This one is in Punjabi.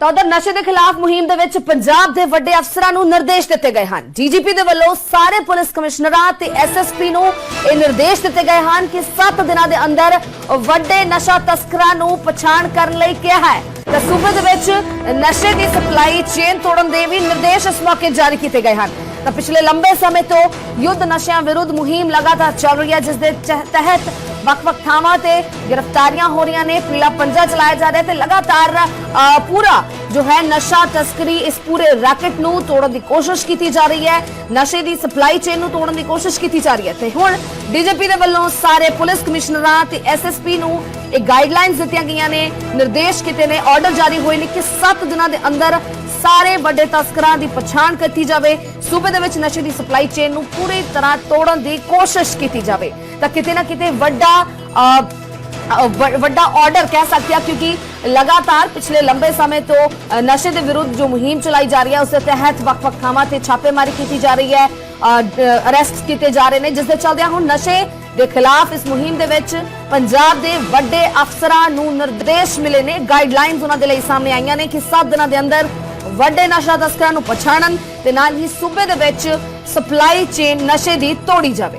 ਤਾਂ ਉਧਰ ਨਸ਼ੇ ਦੇ ਖਿਲਾਫ ਮੁਹਿੰਮ ਦੇ ਵਿੱਚ ਪੰਜਾਬ ਦੇ ਵੱਡੇ ਅਫਸਰਾਂ ਨੂੰ ਨਿਰਦੇਸ਼ ਦਿੱਤੇ ਗਏ ਹਨ। ਡੀਜੀਪੀ ਦੇ ਵੱਲੋਂ ਸਾਰੇ ਪੁਲਿਸ ਕਮਿਸ਼ਨਰਾਂ ਤੇ ਐਸਐਸਪੀ ਨੂੰ ਇਹ ਨਿਰਦੇਸ਼ ਦਿੱਤੇ ਗਏ ਹਨ ਕਿ 7 ਦਿਨਾਂ ਦੇ ਅੰਦਰ ਵੱਡੇ ਨਸ਼ਾ ਤਸਕਰਾਂ ਨੂੰ ਪਛਾਣ ਕਰਨ ਲਈ ਕਿਹਾ ਹੈ। ਤਾਂ ਸੂਬੇ ਦੇ ਵਿੱਚ ਨਸ਼ੇ ਦੀ ਸਪਲਾਈ ਚੇਨ ਤੋੜਨ ਦੇ ਵੀ ਨਿਰਦੇਸ਼ ਇਸ ਮੌਕੇ ਜਾਰੀ ਕੀਤੇ ਗਏ ਹਨ। ਤਾਂ ਪਿਛਲੇ ਲੰਬੇ ਸਮੇਂ ਤੋਂ ਯੁੱਧ ਨਸ਼ਿਆਂ ਵਿਰੁੱਧ ਮੁਹਿੰਮ ਲਗਾਤਾਰ ਚੱਲ ਰਹੀ ਹੈ, ਜਿਸ ਦੇ ਤਹਿਤ ਵੱਖ-ਵੱਖ ਥਾਵਾਂ ਤੇ ਗ੍ਰਿਫਤਾਰੀਆਂ ਹੋ ਰਹੀਆਂ ਨੇ ਪੀਲਾ ਪੰਜਾ ਚਲਾਇਆ ਜਾ ਰਿਹਾ ਤੇ ਲਗਾਤਾਰ ਅ, ਪੂਰਾ ਜੋ ਹੈ ਨਸ਼ਾ ਤਸਕਰੀ ਇਸ ਪੂਰੇ ਰੈਕਟ ਨੂੰ ਤੋੜਨ ਦੀ ਕੋਸ਼ਿਸ਼ ਕੀਤੀ ਜਾ ਰਹੀ ਹੈ। ਨਸ਼ੇ ਦੀ ਸਪਲਾਈ ਚੇਨ ਨੂੰ ਤੋੜਨ ਦੀ ਕੋਸ਼ਿਸ਼ ਕੀਤੀ ਜਾ ਰਹੀ ਹੈ ਤੇ ਹੁਣ ਡੀਜੀਪੀ ਦੇ ਵੱਲੋਂ ਸਾਰੇ ਪੁਲਿਸ ਕਮਿਸ਼ਨਰਾਂ ਤੇ ਐਸਐਸਪੀ ਨੂੰ ਇਹ ਗਾਈਡਲਾਈਨਸ ਦਿੱਤੀਆਂ ਗਈਆਂ ਨੇ ਨਿਰਦੇਸ਼ ਕੀਤੇ ਨੇ ਆਰਡਰ ਜਾਰੀ ਹੋਏ ਨੇ ਕਿ 7 ਦਿਨਾਂ ਦੇ ਅੰਦਰ ਸਾਰੇ ਵੱਡੇ ਤਸਕਰਾਂ ਦੀ ਪਛਾਣ ਕੀਤੀ ਜਾਵੇ। ਸੂਬੇ ਦੇ ਵਿੱਚ ਨਸ਼ੇ ਦੀ ਸਪਲਾਈ ਚੇਨ ਨੂੰ ਪੂਰੀ ਤਰ੍ਹਾਂ ਤੋੜਨ ਦੀ ਕੋਸ਼ਿਸ਼ ਕੀਤੀ ਜਾਵੇ। ਤਾਂ ਕਿਤੇ ਨਾ ਕਿਤੇ ਵੱਡਾ ਅ, ਵੱਡਾ ਆਰਡਰ ਕਹਿ ਸਕਦੇ ਆ ਕਿਉਂਕਿ ਲਗਾਤਾਰ ਪਿਛਲੇ ਲੰਬੇ ਸਮੇਂ ਤੋਂ ਨਸ਼ੇ ਦੇ ਵਿਰੁੱਧ ਜੋ ਮੁਹਿੰਮ ਚਲਾਈ ਜਾ ਰਹੀ ਹੈ ਉਸ ਦੇ ਤਹਿਤ ਵੱਖ-ਵੱਖ ਥਾਵਾਂ ਤੇ ਛਾਪੇਮਾਰੀ ਕੀਤੀ ਜਾ ਰਹੀ ਹੈ ਅਰੈਸਟ ਕੀਤੇ ਜਾ ਰਹੇ ਨੇ ਜਿਸ ਦੇ ਚੱਲਦਿਆਂ ਹੁਣ ਨਸ਼ੇ ਦੇ ਖਿਲਾਫ ਇਸ ਮੁਹਿੰਮ ਦੇ ਵਿੱਚ ਪੰਜਾਬ ਦੇ ਵੱਡੇ ਅਫਸਰਾਂ ਨੂੰ ਨਿਰਦੇਸ਼ ਮਿਲੇ ਨੇ ਗਾਈਡਲਾਈਨਸ ਉਹਨਾਂ ਦੇ ਲਈ ਸਾਹਮਣੇ ਆਈਆਂ ਨੇ ਕਿ 7 ਦਿਨਾਂ ਦੇ ਅੰਦਰ ਵੱਡੇ ਨਸ਼ਾ ਤਸਕਰਾਂ ਨੂੰ ਪਛਾਣਨ ਤੇ ਨਾਲ ਹੀ ਸੂਬੇ ਦੇ ਵਿੱਚ ਸਪਲਾਈ ਚੇਨ ਨਸ਼ੇ ਦੀ ਤੋੜੀ ਜਾਵੇ।